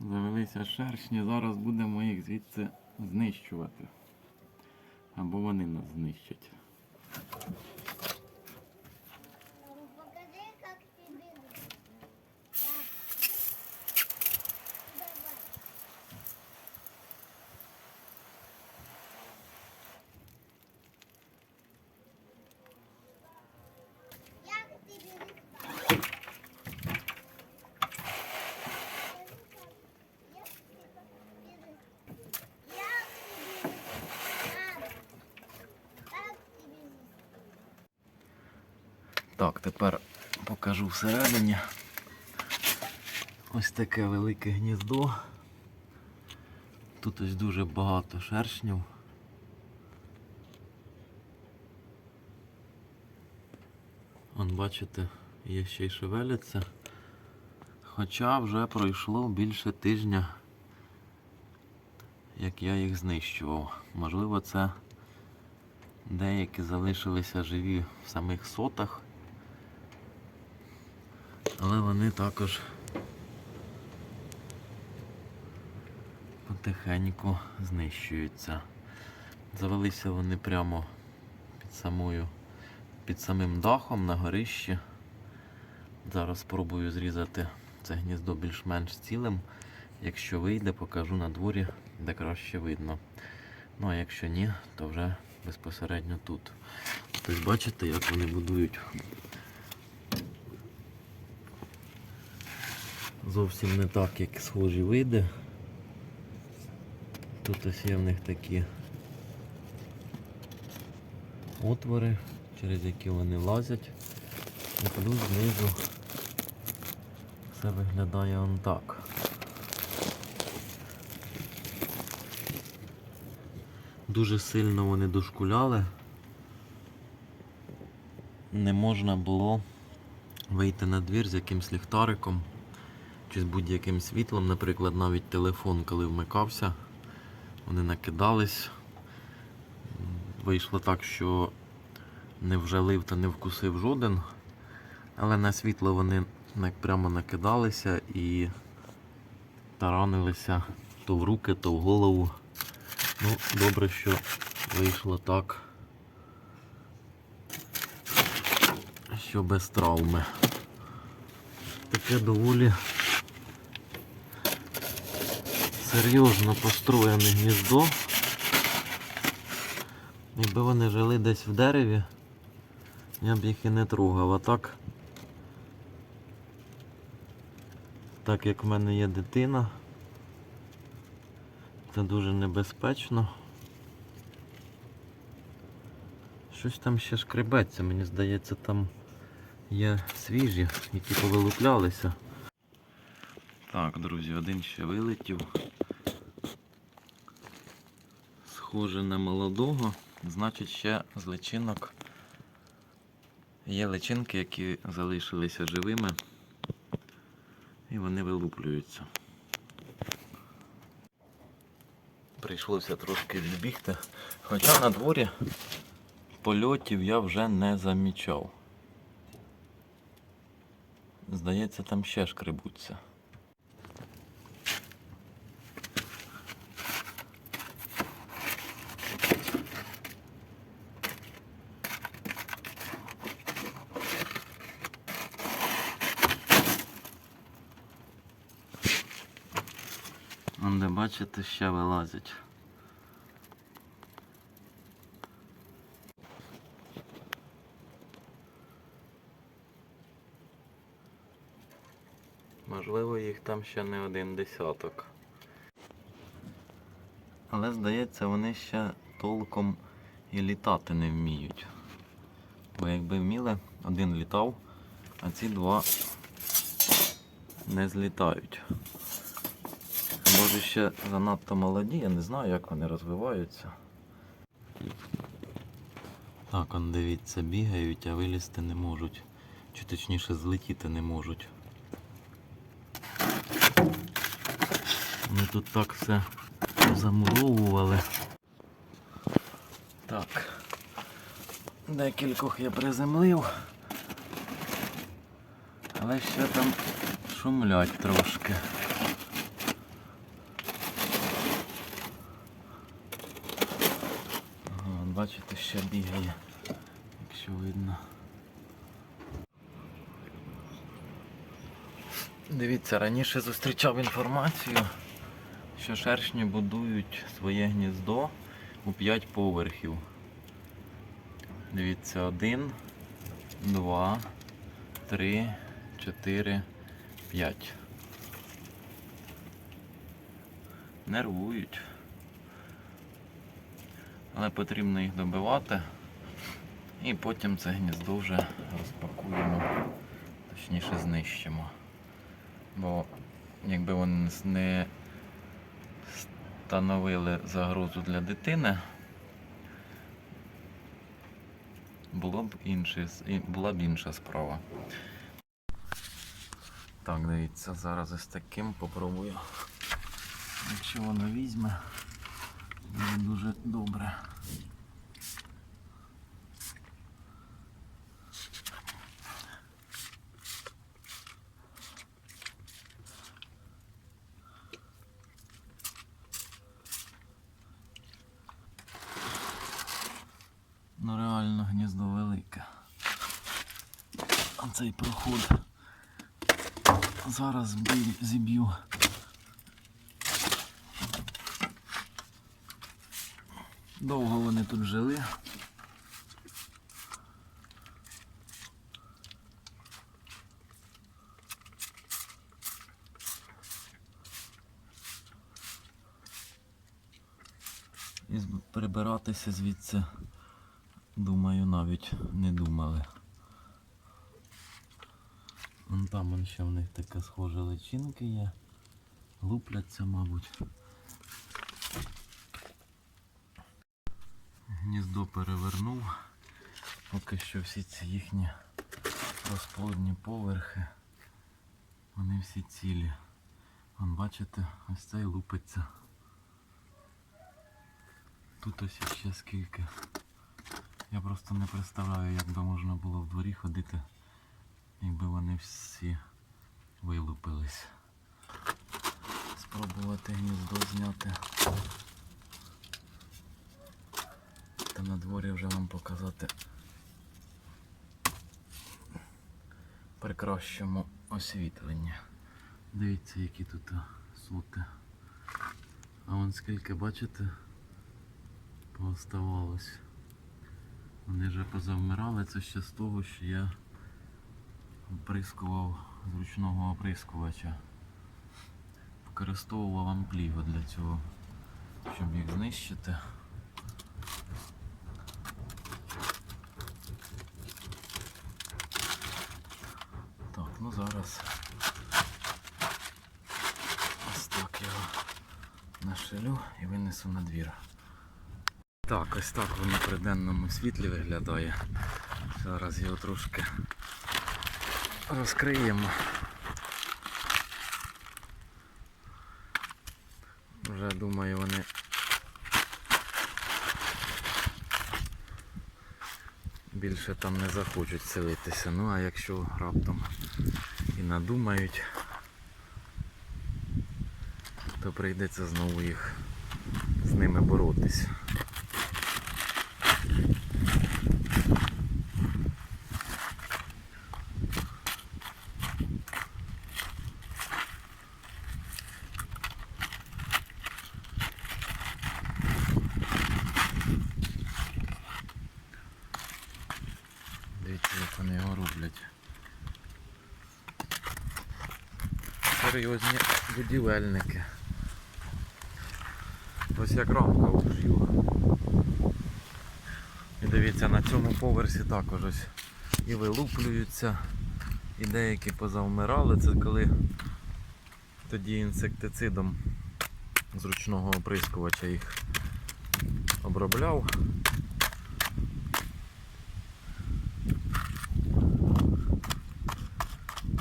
Завелися шершні, зараз будемо їх звідси знищувати. Або вони нас знищать. Так, тепер покажу всередині. Ось таке велике гніздо. Тут ось дуже багато шершнів. Вон, бачите, є ще й шевеляться. Хоча вже пройшло більше тижня, як я їх знищував. Можливо, це деякі залишилися живі в самих сотах, але вони також потихеньку знищуються. Завелися вони прямо під самою, під самим дахом на горищі. Зараз спробую зрізати це гніздо більш-менш цілим. Якщо вийде, покажу на дворі, де краще видно. Ну а якщо ні, то вже безпосередньо тут. Тобто бачите, як вони будують. Зовсім не так, як схожі вийде. Тут ось є в них такі отвори, через які вони лазять. І плюс знизу все виглядає он так. Дуже сильно вони дошкуляли. Не можна було вийти на двір з якимсь ліхтариком чи з будь-яким світлом, наприклад, навіть телефон, коли вмикався, вони накидались. Вийшло так, що не вжалив та не вкусив жоден, але на світло вони прямо накидалися і таранилися то в руки, то в голову. Ну, добре, що вийшло так, що без травми. Таке доволі серйозно построєне гніздо. Якби вони жили десь в дереві, я б їх і не трогав, а так. Так як в мене є дитина, це дуже небезпечно. Щось там ще шкребеться, мені здається, там є свіжі, які повилуплялися. Так, друзі, один ще вилетів. Схоже на молодого. Значить, ще з личинок є личинки, які залишилися живими. І вони вилуплюються. Прийшлося трошки відбігти. Хоча на дворі польотів я вже не замічав. Здається, там ще шкребуться. Де бачите, ще вилазять. Можливо, їх там ще не один десяток. Але здається, вони ще толком і літати не вміють. Бо якби вміли, один літав, а ці два не злітають. Може ще занадто молоді, я не знаю, як вони розвиваються. Так, он дивіться, бігають, а вилізти не можуть. Чи точніше злетіти не можуть. Ми тут так все замуровували. Так. Декількох я приземлив. Але ще там шумлять трошки. Бачите, ще бігає, якщо видно. Дивіться, раніше зустрічав інформацію, що шершні будують своє гніздо у 5 поверхів. Дивіться, один, два, три, чотири, п'ять. Нервують. Але потрібно їх добивати. І потім це гніздо вже розпакуємо, точніше знищимо. Бо якби вони не становили загрозу для дитини, було б інше, була б інша справа. Так, дивіться, зараз ось таким попробую. Якщо воно візьме, буде дуже добре. Ну реально гніздо велике. А цей проход зараз зіб'ю. Довго вони тут жили. І прибиратися звідси, думаю, навіть не думали. Вон там ще в них така схожа личинка є. Лупляться, мабуть. Гніздо перевернув. Поки що всі ці їхні розплодні поверхи. Вони всі цілі. Вон бачите, ось цей лупиться. Тут ось іще скільки. Я просто не представляю, як би можна було в дворі ходити, якби вони всі вилупились. Спробувати гніздо зняти. Та на дворі вже вам показати при кращому освітленні. Дивіться, які тут сути. А вон скільки, бачите, пооставалось. Вони вже позавмирали, це ще з того, що я оприскував з ручного оприскувача. Використовував амплігу для цього, щоб їх знищити. Так, ну зараз ось так його нашелю і винесу на двір. Так, ось так воно при денному світлі виглядає. Зараз його трошки розкриємо. Вже думаю вони більше там не захочуть селитися. Ну а якщо раптом і надумають, то прийдеться знову їх з ними боротись. Дивіться, як вони його роблять. Серйозні будівельники. Ось як рамка обжила. І дивіться, на цьому поверсі також ось і вилуплюються, і деякі позавмирали. Це коли тоді інсектицидом з ручного оприскувача їх обробляв.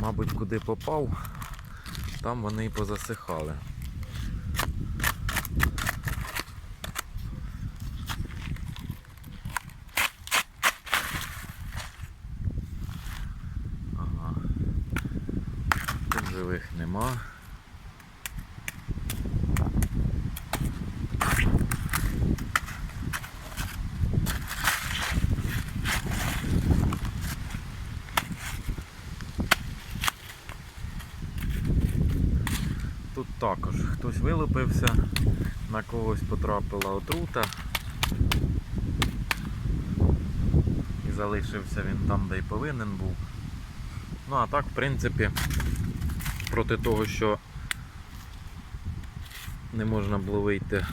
Мабуть, куди попав, там вони і позасихали. Ага. Тут живих нема. Тут також хтось вилупився, на когось потрапила отрута. І залишився він там, де й повинен був. Ну а так, в принципі, проти того, що не можна було вийти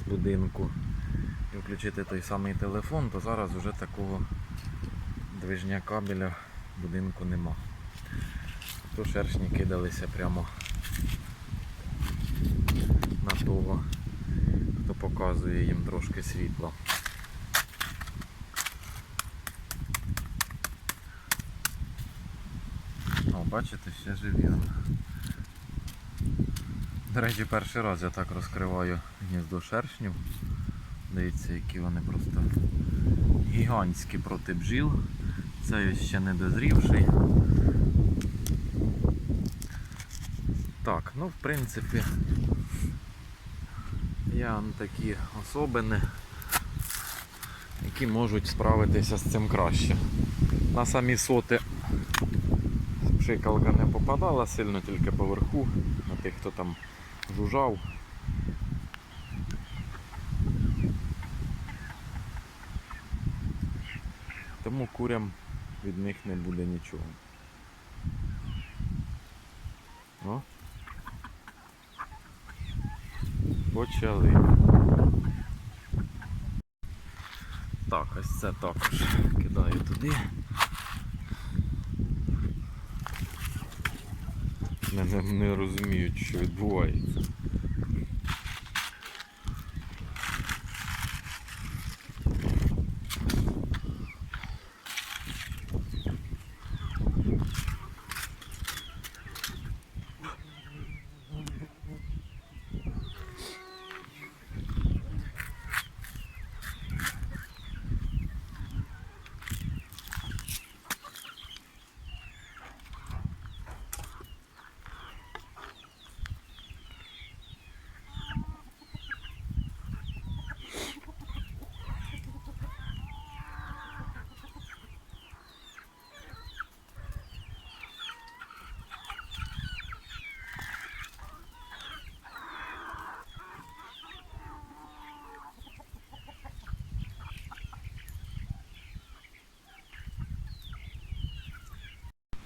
з будинку і включити той самий телефон, то зараз вже такого движняка біля будинку нема. То шершні кидалися прямо на того, хто показує їм трошки світла. О, бачите, ще живі. До речі, перший раз я так розкриваю гніздо шершнів. Дивіться, які вони просто гігантські проти бджіл. Цей ще не дозрівший. Так, ну в принципі ну, такі особини, які можуть справитися з цим краще. На самі соти пшикалка не попадала сильно, тільки поверху, на тих, хто там жужжав. Тому курям від них не буде нічого. О. Почали. Так, ось це також кидаю туди. Не, не розуміють, що відбувається.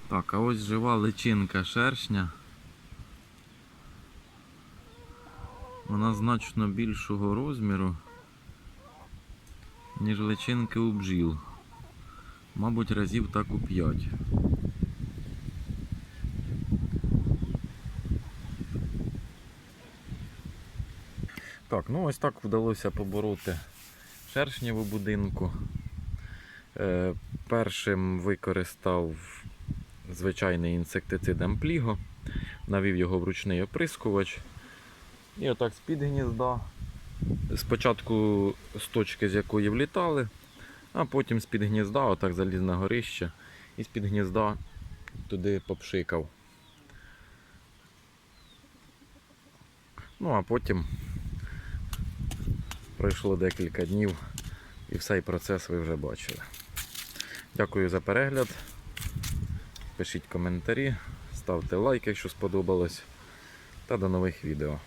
Так, а ось жива личинка шершня. Вона значно більшого розміру, ніж личинки у бджіл. Мабуть, разів так у 5. Так, ну ось так вдалося побороти шершнів будинку. Е, першим використав звичайний інсектицид Ампліго, навів його в ручний оприскувач. І отак з-під гнізда. Спочатку з точки, з якої влітали, а потім з-під гнізда, отак заліз на горище і з-під гнізда туди попшикав. Ну а потім пройшло декілька днів і цей процес ви вже бачили. Дякую за перегляд. Пишіть коментарі, ставте лайк, якщо сподобалось. Та до нових відео.